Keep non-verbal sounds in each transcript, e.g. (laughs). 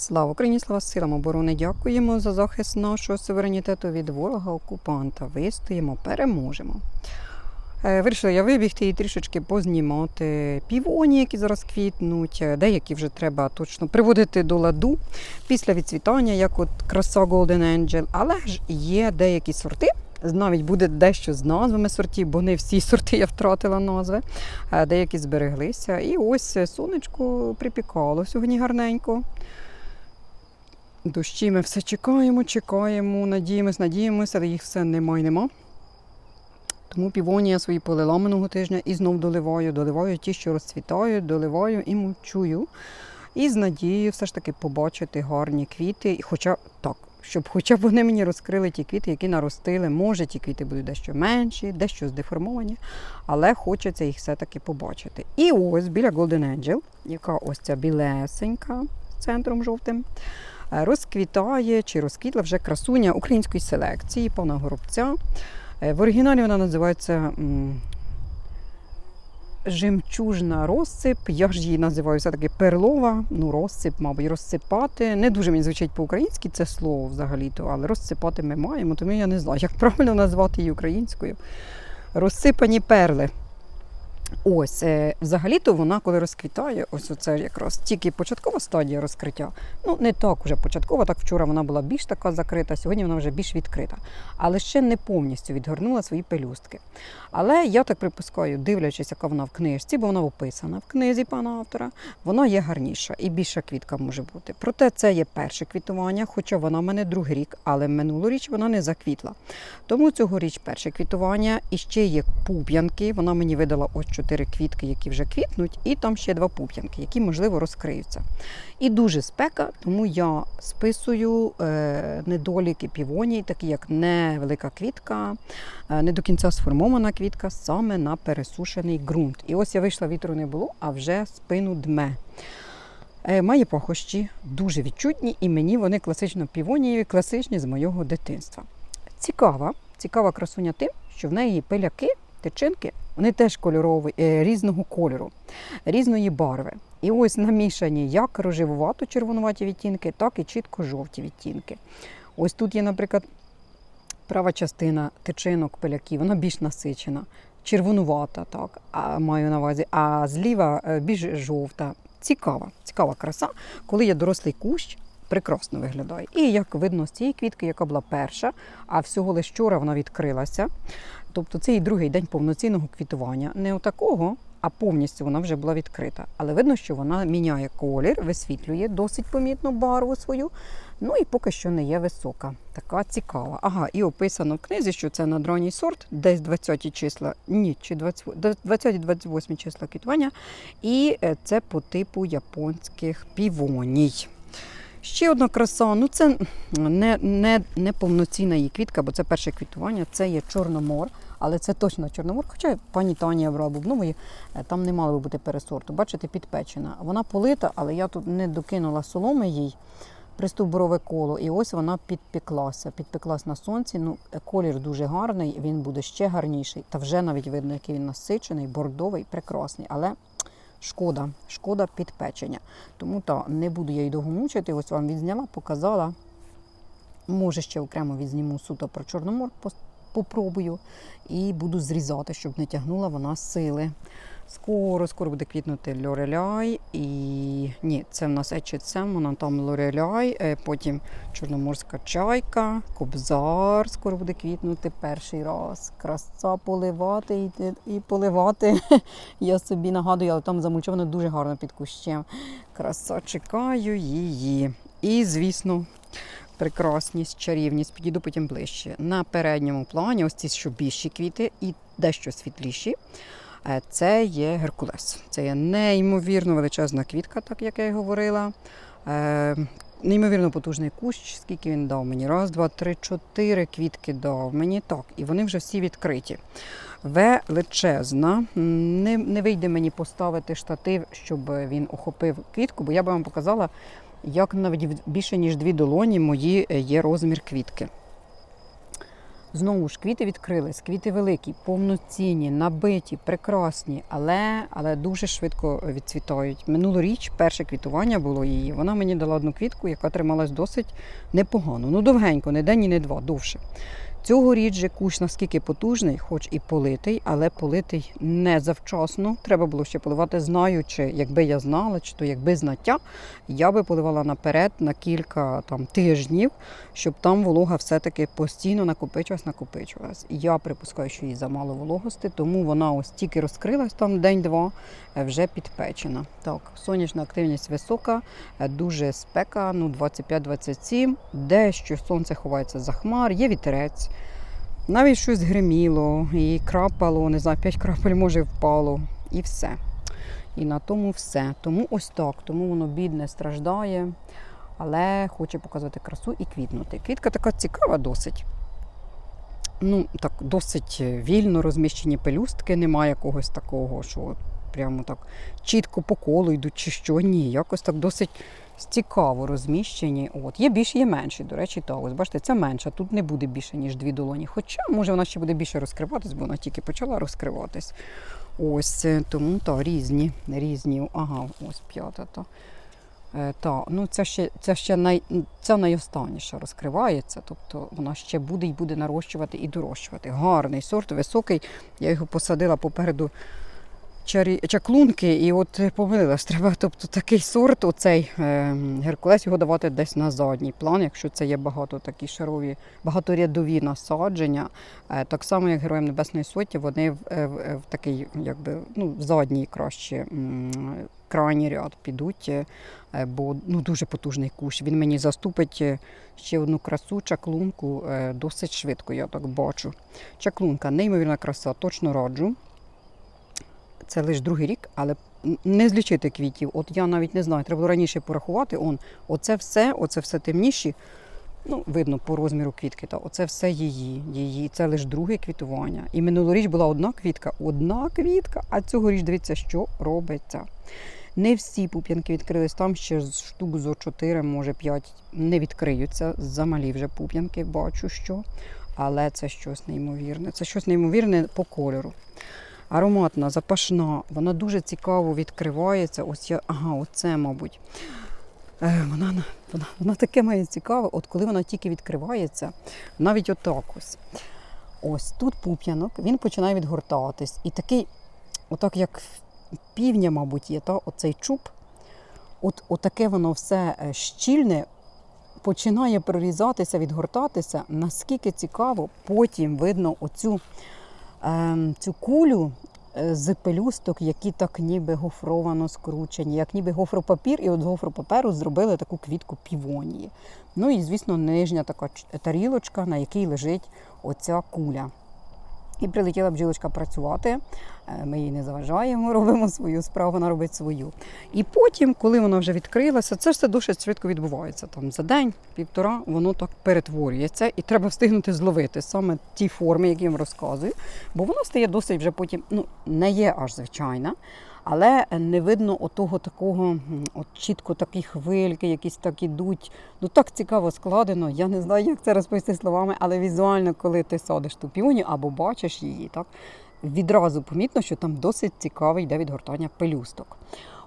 Слава Україні, слава силам оборони! Дякуємо за захист нашого суверенітету від ворога окупанта. Вистоїмо, переможемо. Е, Вирішила я вибігти і трішечки познімати півоні, які зараз квітнуть. Е, Деякі вже треба точно приводити до ладу після відцвітання, як от краса Golden Angel. Але ж є деякі сорти. Навіть буде дещо з назвами сортів, бо не всі сорти я втратила назви, е, деякі збереглися. І ось сонечко припікало сьогодні гарненько. Дощі ми все чекаємо, чекаємо, надіємось, надіємося, але їх все нема й нема. Тому півонія свої полила минулого тижня і знов доливаю. Доливаю ті, що розцвітають, доливаю і мовчую. І з надією все ж таки побачити гарні квіти. І Хоча так, щоб хоча б вони мені розкрили ті квіти, які наростили. Може, ті квіти будуть дещо менші, дещо здеформовані, але хочеться їх все-таки побачити. І ось біля Golden Angel, яка ось ця білесенька з центром жовтим, розквітає чи розквітла вже красуня української селекції, пана Горобця. Е, В оригіналі вона називається жемчужна розсип. Я ж її називаю все-таки перлова, ну розсип, мабуть, розсипати. Не дуже мені звучить по-українськи це слово взагалі-то, але розсипати ми маємо, тому я не знаю, як правильно назвати її українською. Розсипані перли. Ось, е, взагалі-то вона, коли розквітає, ось це якраз тільки початкова стадія розкриття. Ну, не так уже початкова, так вчора вона була більш така закрита, сьогодні вона вже більш відкрита. Але ще не повністю відгорнула свої пелюстки. Але я так припускаю, дивлячись, яка вона в книжці, бо вона описана в книзі пана автора, вона є гарніша і більша квітка може бути. Проте це є перше квітування, хоча вона в мене другий рік, але минулоріч вона не заквітла. Тому цьогоріч перше квітування і ще є пуп'янки. Вона мені видала ось чотири квітки, які вже квітнуть, і там ще два пуп'янки, які можливо розкриються. І дуже спека, тому я списую е, недоліки півоній, такі як невелика квітка, е, не до кінця сформована квітка, саме на пересушений ґрунт. І ось я вийшла, вітру не було, а вже спину дме. Е, Має пахощі, дуже відчутні, і мені вони класично півонієві, класичні з моєго дитинства. Цікава, цікава красуня тим, що в неї пиляки, тичинки, вони теж кольорові, е, різного кольору, різної барви. І ось намішані як рожевувато червонуваті відтінки, так і чітко жовті відтінки. Ось тут є, наприклад, права частина тичинок пиляків, вона більш насичена, червонувата, так, маю на увазі, а зліва е, більш жовта. Цікава, цікава краса, коли є дорослий кущ. Прекрасно виглядає. І як видно з цієї квітки, яка була перша, а всього лише вчора вона відкрилася. Тобто це і другий день повноцінного квітування. Не отакого, а повністю вона вже була відкрита. Але видно, що вона міняє колір, висвітлює досить помітну барву свою. Ну і поки що не є висока. Така цікава. Ага, і описано в книзі, що це надранній сорт, десь 20 числа, ні, чи 20-28 числа квітування. І е, це по типу японських півоній. Ще одна краса, ну це не, не, не повноцінна її квітка, бо це перше квітування, це є Чорномор, але це точно Чорномор. Хоча пані Таня брала бубнової, е, там не мало би бути пересорту. Бачите, підпечена. Вона полита, але я тут не докинула соломи їй пристовбурове коло, і ось вона підпеклася. Підпеклась на сонці. Ну, е, колір дуже гарний, він буде ще гарніший. Та вже навіть видно, який він насичений, бордовий, прекрасний. Але шкода, шкода підпечення. Тому та не буду я її довго мучити. Ось вам відзняла, показала. Може, ще окремо відзніму суто про Чорномор, попробую. І буду зрізати, щоб не тягнула вона сили. Скоро, скоро буде квітнути Лореляй. І ні, це в нас HSM, вона там Лореляй, е, потім Чорноморська чайка, Кобзар скоро буде квітнути перший раз. Краса поливати і, і поливати. (laughs) Я собі нагадую, але там замульчовано дуже гарно під кущем. Краса, чекаю її. І, звісно, прекрасність, чарівність, підійду потім ближче. На передньому плані, ось ці що більші квіти і дещо світліші. Е, Це є Геркулес. Це є неймовірно величезна квітка, так як я і говорила. Е, Неймовірно потужний кущ, скільки він дав мені. Раз, два, три, чотири квітки дав мені так. І вони вже всі відкриті. Величезна. Не, не вийде мені поставити штатив, щоб він охопив квітку, бо я би вам показала, як навіть більше, ніж дві долоні мої е, є розмір квітки. Знову ж квіти відкрились, квіти великі, повноцінні, набиті, прекрасні, але, але дуже швидко відцвітають. Минулоріч перше квітування було її. Вона мені дала одну квітку, яка трималась досить непогано. Ну, довгенько, не день і не два, довше. Цьогоріч же кущ наскільки потужний, хоч і политий, але политий не завчасно. Треба було ще поливати, знаючи, якби я знала, чи то якби знаття, я би поливала наперед на кілька там тижнів, щоб там волога все-таки постійно накопичувалась, накопичувалась. Я припускаю, що їй замало вологости, тому вона ось тільки розкрилась там день-два, е, вже підпечена. Так, сонячна активність висока, е, дуже спека, ну 25-27, дещо сонце ховається за хмар, є вітерець. Навіть щось гриміло і крапало, не знаю, 5 крапель може впало, і все. І на тому все. Тому ось так. Тому воно бідне страждає, але хоче показати красу і квітнути. Квітка така цікава досить. Ну, так, досить вільно розміщені пелюстки, немає якогось такого, що прямо так чітко по колу йдуть, чи що. Ні, якось так досить цікаво розміщені. От. Є більші, є менші. До речі, ось бачите, це менша. Тут не буде більше, ніж дві долоні. Хоча, може, вона ще буде більше розкриватись, бо вона тільки почала розкриватись. Ось е, тому так, різні, різні. Ага, ось п'ята. Та. Е, та, ну це ще, це ще най, це найостанніша розкривається, тобто вона ще буде і буде нарощувати і дорощувати. Гарний сорт, високий. Я його посадила попереду чарі, чаклунки, і от помилилась. Треба, (laughs) тобто такий сорт, оцей е, Геркулес, його давати десь на задній план, якщо це є багато такі шарові, багаторядові насадження. Е, так само, як Героям Небесної Сотні, вони в, е, в, в такий, якби, ну, в задній краще. Крайній ряд підуть, бо ну, дуже потужний кущ. Він мені заступить ще одну красу, чаклунку досить швидко, я так бачу. Чаклунка, неймовірна краса, точно раджу. Це лише другий рік, але не злічити квітів. От я навіть не знаю, треба було раніше порахувати. Он, оце все, оце все темніші. Ну, видно по розміру квітки, та оце все її. її. Це лише друге квітування. І минулоріч була одна квітка, одна квітка, а цьогоріч дивіться, що робиться. Не всі пуп'янки відкрились, там ще штук зо 4, може 5 не відкриються. Замалі вже пуп'янки, бачу що. Але це щось неймовірне. Це щось неймовірне по кольору. Ароматна, запашна, вона дуже цікаво відкривається. Ось я, ага, оце, мабуть. Е, Вона, вона, вона таке має цікаве, от коли вона тільки відкривається, навіть отак ось. Ось тут пуп'янок, він починає відгортатись. І такий, отак як півня, мабуть, є, та, оцей чуб, от, отаке воно все е, щільне, починає прорізатися, відгортатися. Наскільки цікаво, потім видно оцю цю кулю е, з пелюсток, які так ніби гофровано скручені, як ніби гофропапір, і от з гофропаперу зробили таку квітку півонії. Ну і, звісно, нижня така тарілочка, на якій лежить оця куля. І прилетіла бджілочка працювати. Е, Ми їй не заважаємо, (laughs) робимо свою справу, вона робить свою. І потім, коли вона вже відкрилася, це все дуже швидко відбувається. Там за день, півтора, воно так перетворюється, і треба встигнути зловити саме ті форми, які я вам розказую. Бо воно стає досить вже потім, ну не є аж звичайна. Але не видно отого такого, от чітко такі хвильки, якісь так ідуть. Ну так цікаво складено. Я не знаю, як це розповісти словами, але візуально, коли ти садиш ту піонію або бачиш її, так відразу помітно, що там досить цікаве йде відгортання пелюсток.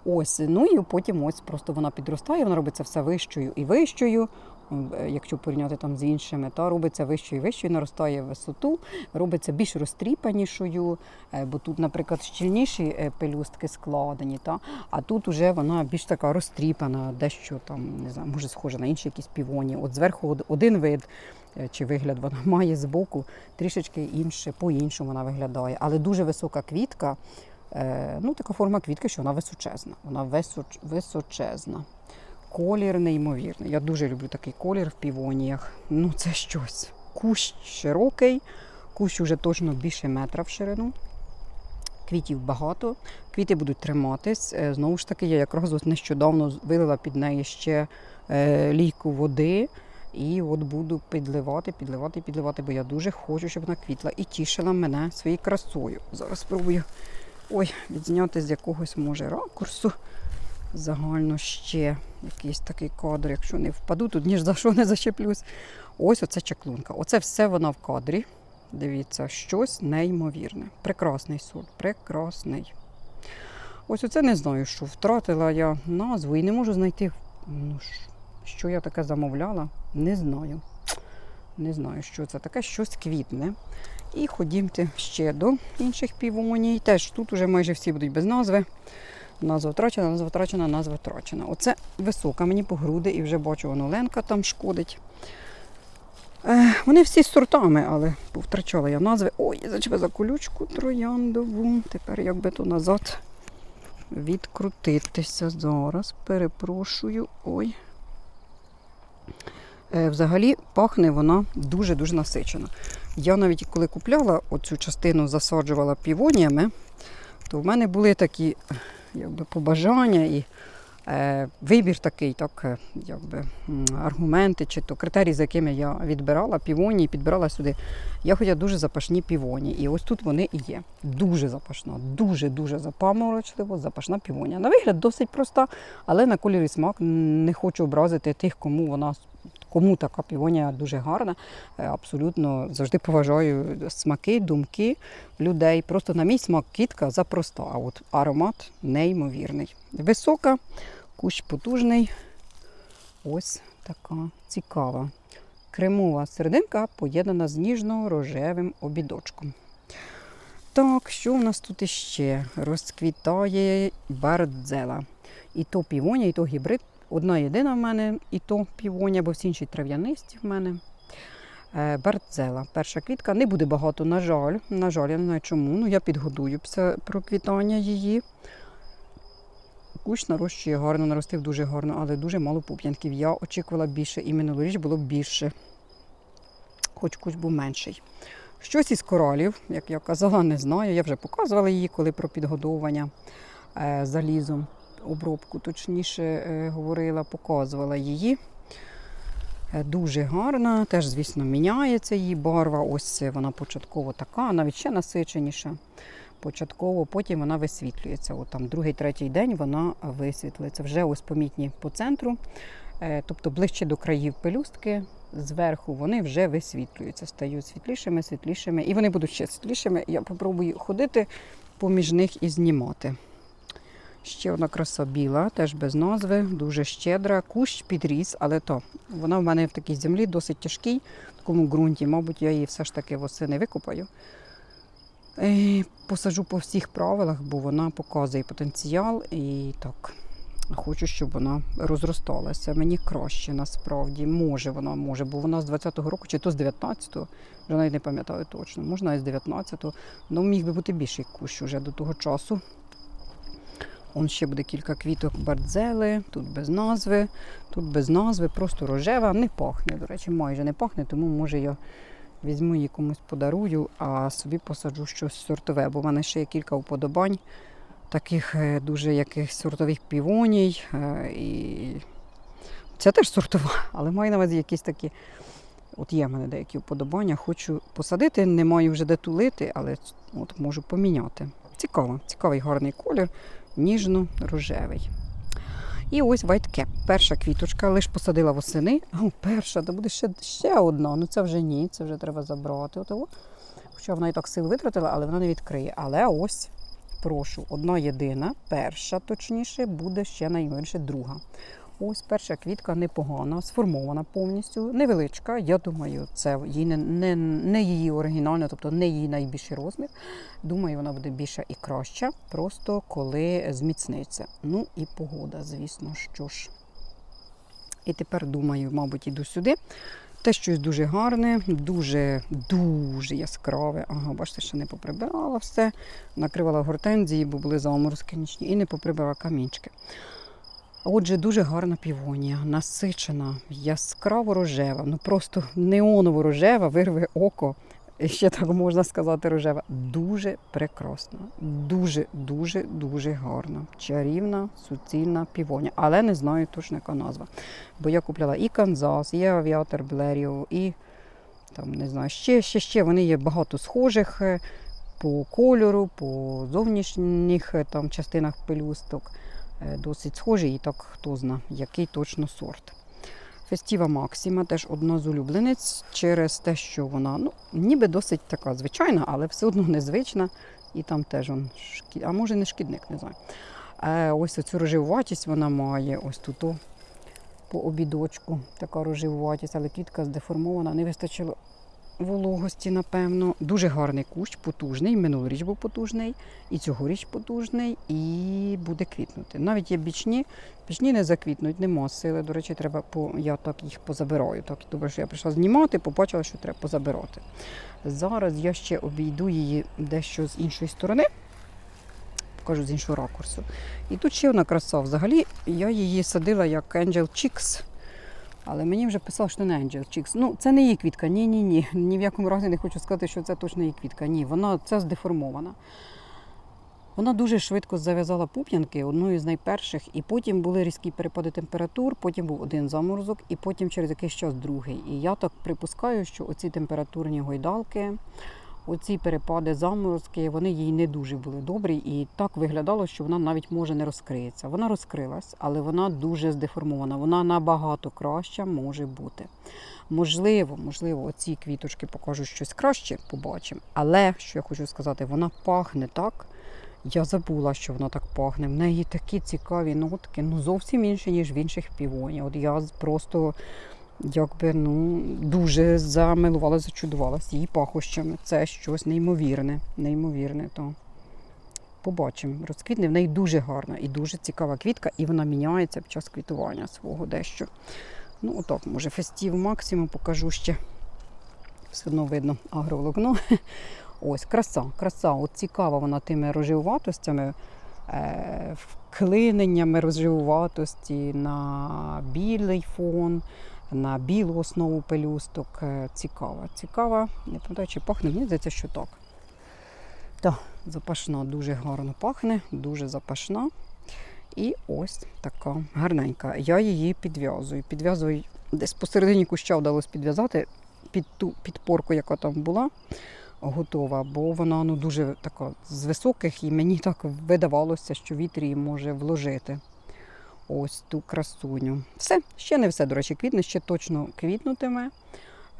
Ось, ну і потім ось просто вона підростає, вона робиться все вищою і вищою. Е, Якщо порівняти там з іншими, та робиться вищою і вищою, наростає висоту, робиться більш розтріпанішою, е, бо тут, наприклад, щільніші е, пелюстки складені, та, а тут уже вона більш така розтріпана, дещо там, не знаю, може схожа на інші якісь півоні. От зверху один вид чи вигляд вона (laughs) має збоку, трішечки інше, по-іншому вона виглядає. Але дуже висока квітка, ну така форма квітки, що вона височезна. Вона височ, височезна. Колір неймовірний. Я дуже люблю такий колір в півоніях. Ну, це щось. Кущ широкий, кущ уже точно більше метра в ширину. Квітів багато, квіти будуть триматись. Е, Знову ж таки, я якраз нещодавно вилила під неї ще е, лійку води. І от буду підливати, підливати, підливати, бо я дуже хочу, щоб вона квітла і тішила мене своєю красою. Зараз спробую ой, відзняти з якогось може ракурсу. Загально ще якийсь такий кадр, якщо не впаду, тут ні за що не зачеплюсь. Ось оце чаклунка. Оце все вона в кадрі. Дивіться, щось неймовірне. Прекрасний сорт, прекрасний. Ось оце не знаю, що втратила я назву і не можу знайти, ну, що я таке замовляла. Не знаю. Не знаю, що це таке, щось квітне. І ходімте ще до інших півоній. Теж тут уже майже всі будуть без назви. Назва втрачена, назва втрачена, назва втрачена. Оце висока мені по груди і вже бачу, воно Ленка там шкодить. Е, вони всі з сортами, але повтрачала я назви. Ой, я зачепила за колючку трояндову. Тепер як би то назад відкрутитися. Зараз перепрошую. Ой. Е, взагалі пахне вона дуже-дуже насичена. Я навіть коли купляла оцю частину, засаджувала півоніями, то в мене були такі якби, побажання і е, вибір такий, так, е, якби, аргументи чи то критерії, за якими я відбирала півонії, підбирала сюди. Я хотіла дуже запашні півоні. І ось тут вони і є. Дуже запашна, дуже-дуже запаморочливо, запашна півонія. На вигляд досить проста, але на колір і смак не хочу образити тих, кому вона кому така півонія дуже гарна. Е, Абсолютно завжди поважаю смаки, думки людей. Просто на мій смак кітка запроста, а от аромат неймовірний. Висока, кущ потужний. Ось така цікава. Кремова серединка поєднана з ніжно-рожевим обідочком. Так, що в нас тут іще? Розквітає бардзела. І то півонія, і то гібрид. Одна єдина в мене, і то півонія, бо всі інші трав'янисті в мене. Е, Бардзела. Перша квітка. Не буде багато, на жаль. На жаль, я не знаю чому. Ну, я підгодую після проквітання її. Кущ нарощує гарно, наростив дуже гарно, але дуже мало пуп'янків. Я очікувала більше, і минулоріч було більше. Хоч кущ був менший. Щось із коралів, як я казала, не знаю. Я вже показувала її, коли про підгодовування е, залізом, обробку, точніше е, говорила, показувала її. Е, Дуже гарна, теж, звісно, міняється її барва. Ось вона початково така, навіть ще насиченіша. Початково, потім вона висвітлюється. От там другий, третій день вона висвітлюється. Вже ось помітні по центру, Е, тобто ближче до країв пелюстки, зверху вони вже висвітлюються, стають світлішими, світлішими. І вони будуть ще світлішими. Я попробую ходити поміж них і знімати. Ще одна краса біла, теж без назви, дуже щедра. Кущ підріс, але то вона в мене в такій землі досить тяжкій, в такому ґрунті. Мабуть, я її все ж таки восени викопаю. Посаджу по всіх правилах, бо вона показує потенціал і так. Хочу, щоб вона розросталася. Мені краще насправді. Може вона може, бо вона з 20-го року, чи то з 19-го, вже навіть не пам'ятаю точно. Можна і з 19-го. Ну, міг би бути більший кущ уже до того часу. Он ще буде кілька квіток бардзели, тут без назви, тут без назви, просто рожева, не пахне. До речі, майже не пахне, тому може я візьму її комусь подарую, а собі посаджу щось сортове, бо в мене ще є кілька уподобань, таких е, дуже якихось сортових півоній. е, І це теж сортова, (laughs) але маю на увазі якісь такі. От є в мене деякі уподобання, хочу посадити, не маю вже де тулити, але от можу поміняти. Цікаво, цікавий гарний колір, ніжно-рожевий. І ось Cap. Перша квіточка, лише посадила восени. О, перша, то буде ще, ще одна. Ну це вже ні, це вже треба забрати. Отого. Хоча вона і так сил витратила, але вона не відкриє. Але ось, прошу, одна єдина, перша, точніше, буде ще найменше друга. Ось перша квітка непогана, сформована повністю, невеличка. Я думаю, це їй не, не, не її оригінальна, тобто не її найбільший розмір. Думаю, вона буде більша і краща, просто коли зміцниться. Ну і погода, звісно, що ж. І тепер думаю, мабуть, іду сюди. Те щось дуже гарне, дуже, дуже яскраве. Ага, бачите, ще не поприбирала все. Накривала гортензії, бо були заморозки нічні, і не поприбирала камінчики. Отже, дуже гарна півонія, насичена, яскраво рожева, ну просто неоново рожева, вирве око. Ще так можна сказати, рожева. Дуже прекрасна, дуже, дуже, гарна. Чарівна, суцільна півонія. Але не знаю точно, яка назва. Бо я купляла і Канзас, і авіатор Блеріо, і там не знаю, ще, ще, ще. Вони є багато схожих е, по кольору, по зовнішніх е, там частинах пелюсток. Е, Досить схожі, і так хто зна, який точно сорт. Фестіва Максима теж одна з улюблениць через те, що вона ну, ніби досить така звичайна, але все одно незвична. І там теж он шкі... а може не шкідник, не знаю. Е, ось оцю рожевуватість вона має, ось тут по обідочку така рожевуватість, але квітка здеформована, не вистачило вологості, напевно. Дуже гарний кущ, потужний. Минулоріч був потужний, і цьогоріч потужний, і буде квітнути. Навіть є бічні, бічні не заквітнуть, нема сили. До речі, треба по я так їх позабираю. Так добре, що я прийшла знімати, побачила, що треба позабирати. Зараз я ще обійду її дещо з іншої сторони. Покажу з іншого ракурсу. І тут ще одна краса. Взагалі я її садила як Angel Chicks. Але мені вже писали, що не Angel Chicks. Ну, це не її квітка. Ні, ні, ні. Ні в якому разі не хочу сказати, що це точно її квітка. Ні, вона це здеформована. Вона дуже швидко зав'язала пуп'янки, одною з найперших, і потім були різкі перепади температур, потім був один заморозок, і потім через якийсь час другий. І я так припускаю, що оці температурні гойдалки, оці перепади заморозки, вони їй не дуже були добрі, і так виглядало, що вона навіть може не розкриється. Вона розкрилась, але вона дуже здеформована. Вона набагато краща може бути. Можливо, можливо, оці квіточки покажуть щось краще, побачимо. Але що я хочу сказати, вона пахне так. Я забула, що вона так пахне. В неї такі цікаві нотки, ну зовсім інші, ніж в інших півонів. От я просто якби ну дуже замилувалася, зачудувалася її пахощами. Це щось неймовірне, неймовірне. То побачимо. Розквітне в неї дуже гарна і дуже цікава квітка, і вона міняється під час квітування свого дещо. Ну, отак, може, фестів максимум покажу ще. Все одно видно агроволокно. (laughs) Ось, краса, краса. От цікава вона тими рожевуватостями, е, вклиненнями рожевуватості на білий фон, на білу основу пелюсток. Е, Цікава, цікава. Не пам'ятаю, чи пахне, мені здається, що так. Так, запашна, дуже гарно пахне, дуже запашна. І ось така гарненька. Я її підв'язую. Підв'язую десь посередині куща вдалося підв'язати під ту підпорку, яка там була готова, бо вона ну, дуже така з високих, і мені так видавалося, що вітер її може вложити. Ось ту красуню. Все, ще не все, до речі, квітне, ще точно квітнутиме.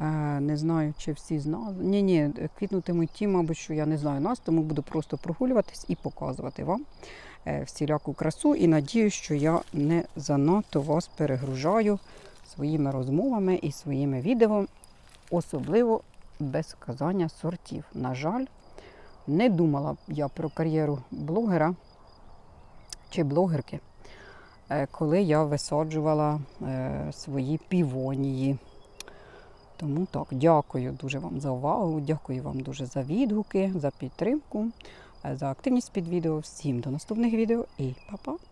Е, Не знаю, чи всі знають. Ні, ні, квітнутимуть ті, мабуть, що я не знаю нас, тому буду просто прогулюватись і показувати вам е, всіляку красу. І надію, що я не занадто вас перегружаю своїми розмовами і своїми відео, особливо без сказання сортів. На жаль, не думала я про кар'єру блогера чи блогерки, коли я висаджувала е, свої півонії. Тому так, дякую дуже вам за увагу, дякую вам дуже за відгуки, за підтримку, е, за активність під відео. Всім до наступних відео і па-па!